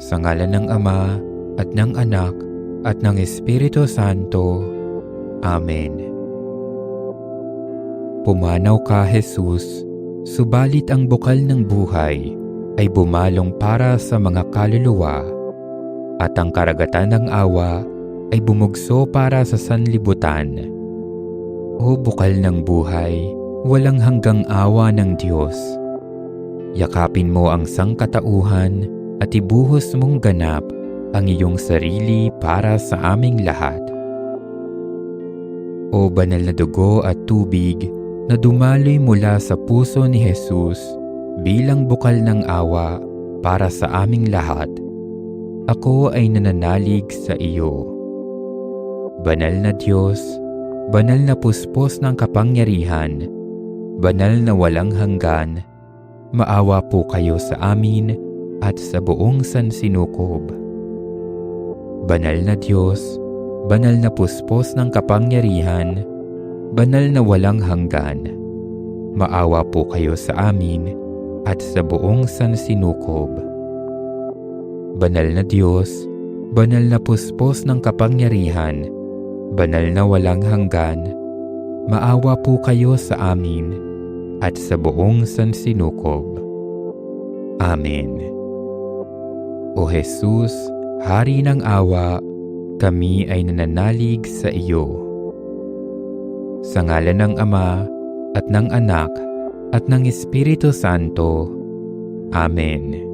Sa ngalan ng Ama, at ng Anak, at ng Espiritu Santo. Amen. Pumanaw ka, Jesus, subalit ang bukal ng buhay ay bumalong para sa mga kaluluwa, at ang karagatan ng awa ay bumugso para sa sanlibutan. O bukal ng buhay, walang hanggang awa ng Diyos. Yakapin mo ang sangkatauhan at ibuhos mong ganap ang iyong sarili para sa aming lahat. O banal na dugo at tubig na dumaloy mula sa puso ni Jesus bilang bukal ng awa para sa aming lahat, ako ay nananalig sa iyo. Banal na Diyos, banal na puspos ng kapangyarihan, banal na walang hanggan, maawa po kayo sa amin at sa buong sansinukob. Banal na Diyos, banal na puspos ng kapangyarihan, banal na walang hanggan, maawa po kayo sa amin at sa buong sansinukob. Banal na Diyos, banal na puspos ng kapangyarihan, banal na walang hanggan, maawa po kayo sa amin at sa buong sansinukob. Amen. O Jesus, Hari ng awa, kami ay nananalig sa iyo. Sa ngalan ng Ama, at ng Anak, at ng Espiritu Santo. Amen.